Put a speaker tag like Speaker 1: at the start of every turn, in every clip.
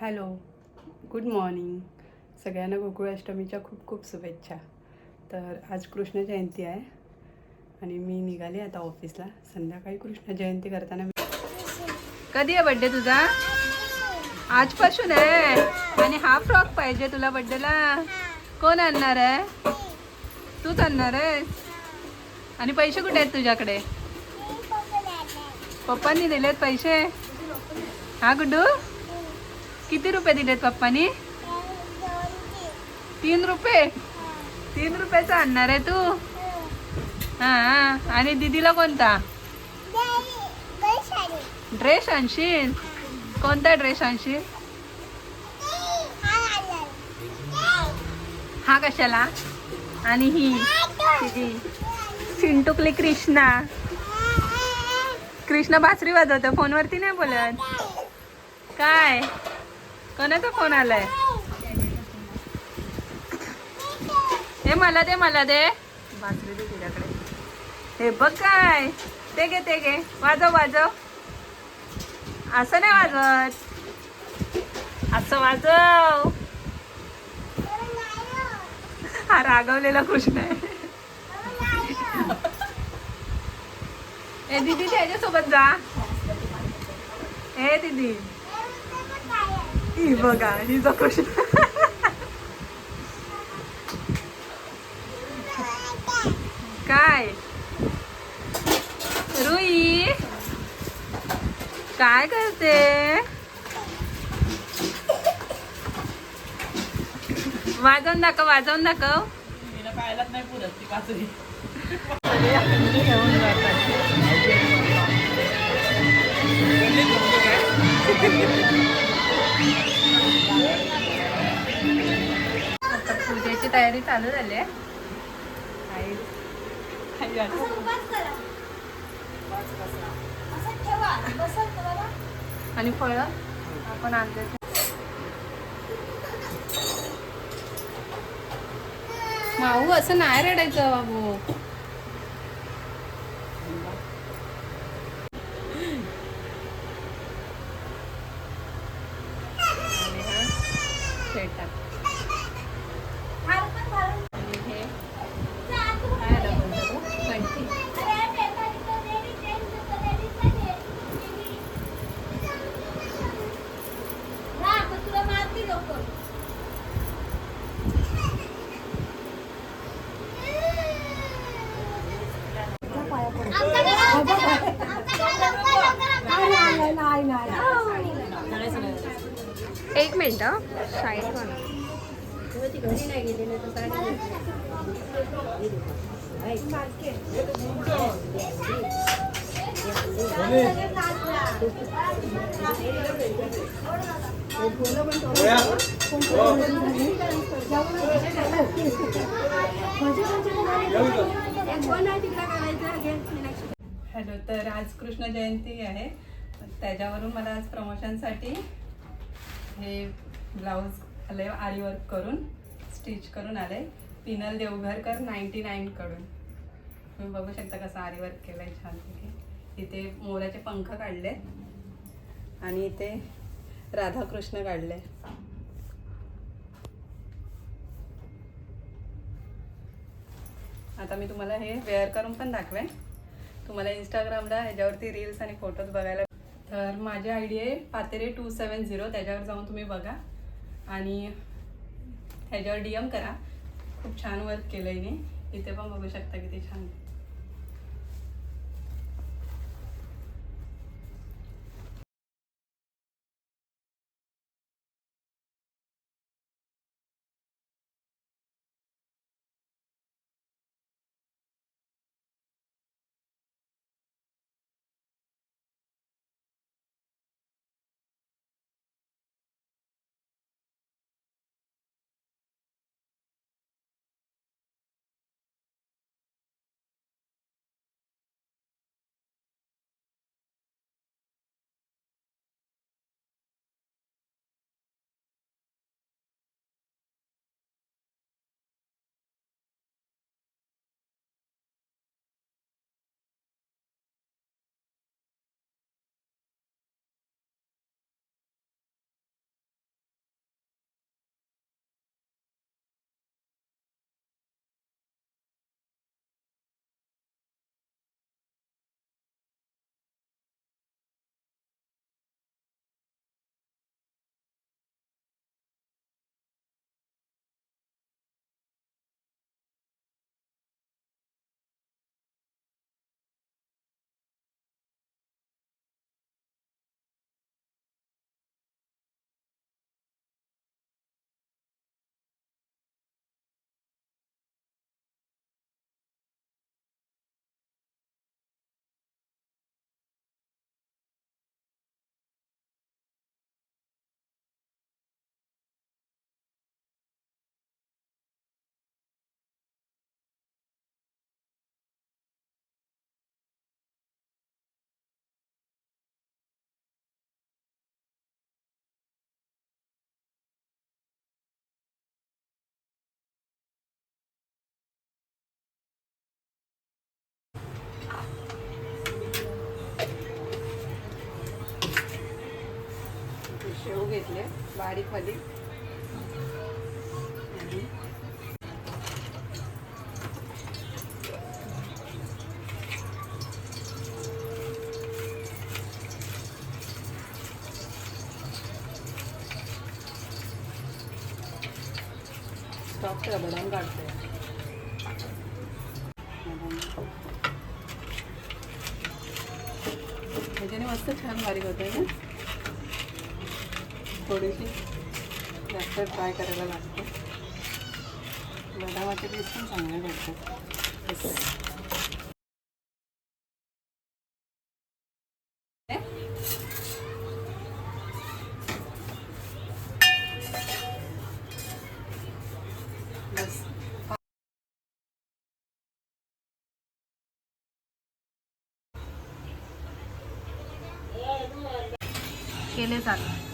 Speaker 1: Hello good morning. सगळ्यांना गोकुळाष्टमीच्या खूप खूप शुभेच्छा. तर आज कृष्ण जयंती आहे आणि मी निघाले आता ऑफिसला. संध्याकाळी कृष्ण जयंती करताना मी कधी आहे बड्डे तुझा? आजपासून आहे. आणि हा फ्रॉक पाहिजे तुला बड्डेला कोण आणणार आहे? तूच आणणार आहेस? आणि पैसे कुठे आहेत तुझ्याकडे? पप्पांनी दिलेत पैसे. हा गुड्डू? किती रुपये दिलेत पप्पानी? तीन रुपये? तीन रुपयाचं आणणार आहे तू? हा आणि दीदीला कोणता? ड्रेस आणशील? कोणता ड्रेस आणशील? हा कशाला? आणि ही? सिंटुकली चिंटुकली कृष्णा. बासरी वाजवतो फोनवरती नाही बोलत. काय? कोणाचा फोन आलाय? हे मला दे मला दे. बासरी दे तुझ्याकडे हे बघ काय. ते घे ते घे. वाजव वाजव. असं नाही वाजवत. असं वाजव. हा रागवलेला कृष्ण आहे ए दीदी त्याच्यासोबत जा. ए दीदी. ही बघा हिचा कृष्ण काय? रुई? काय करते? वाजवून दाखव वाजवून दाखव. घेऊन जातात आता पूजेची तयारी चालू झाली आहे. आणि फळं आपण आणले माऊ असं नाही रडायचं बाबू. ser
Speaker 2: एक मिनिट शाळेत
Speaker 1: हॅलो तर आज कृष्ण जयंती आहे. त्याच्यावरून मला आज प्रमोशनसाठी हे ब्लाऊज आले आरी वर्क करून स्टिच करून आले पिनल देवघरकर नाईन्टी नाईनकडून तुम्ही बघू शकता कसं आरी वर्क केलं आहे छानपैकी. इथे मोराचे पंख काढले. आणि इथे राधाकृष्ण काढले. आता मी तुम्हाला हे वेअर करून पण दाखवेन. तुम्हाला इंस्टाग्रामला ह्याच्यावरती रील्स आणि फोटोज बघायला तर माझी आय डी आहे पातेरे टू सेवन झिरो. त्याच्यावर जाऊन तुम्ही बघा. आणि ह्याच्यावर डी एम करा. खूप छान वर्क केलं आहे इथे पण बघू शकता किती छान. घेतले बारीक वाली स्टॉक रबडान काढतोय ह्याच्याने मस्त छान बारीक होते ना? थोडीशी जास्त फ्राय करायला लागते. बदामाचे पीस पण चांगले भेटतात. बस.
Speaker 2: केले जातात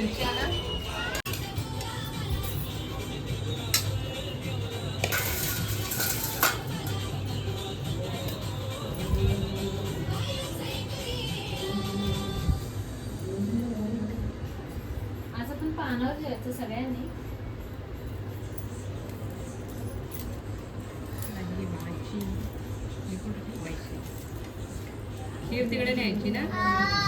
Speaker 1: मिरच्या ना
Speaker 3: आज आपण पानावर सगळ्यांनी.
Speaker 1: भाजी कुठे ठेवायची? खीर तिकडे न्यायची ना?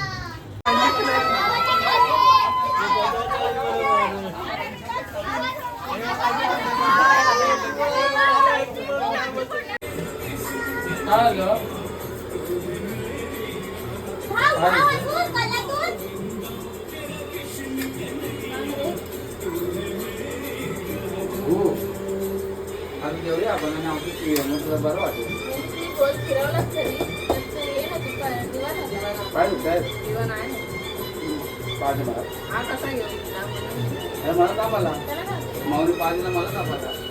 Speaker 4: हो आणि जेवढी आपण आणि आमची टी व्ही तुला बरं वाटेल. काय काय पाच मला. अरे मला का मला माऊली पाचला मला का पाहिजे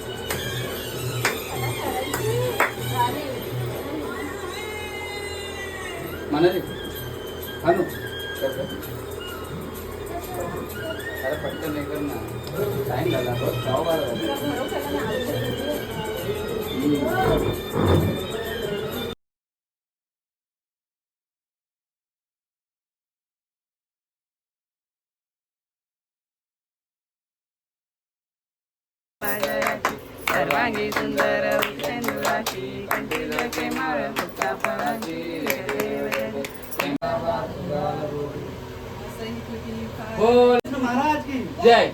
Speaker 4: म्हणाले कसं अरे पटकन नाही कर ना. टाईम झाला बस गाव बारा झाले
Speaker 1: सर्वांगी सुंदर वृक्षेंदुराची कंठी माळ फुटता फळाची
Speaker 4: बोल
Speaker 1: महाराज की
Speaker 4: जय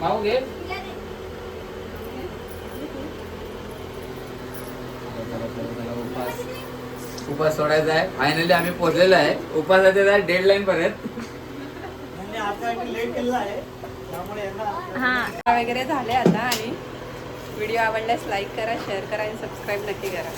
Speaker 4: माऊ घे. उपास सोडायचा आहे. फायनली आम्ही पोहोचलेलो आहे. उपासाच्या डेडलाईन पर्यंत
Speaker 2: हा.
Speaker 1: वगैरे झाले आता आणि व्हिडिओ आवडल्यास लाईक करा शेअर करा आणि सबस्क्राईब नक्की करा.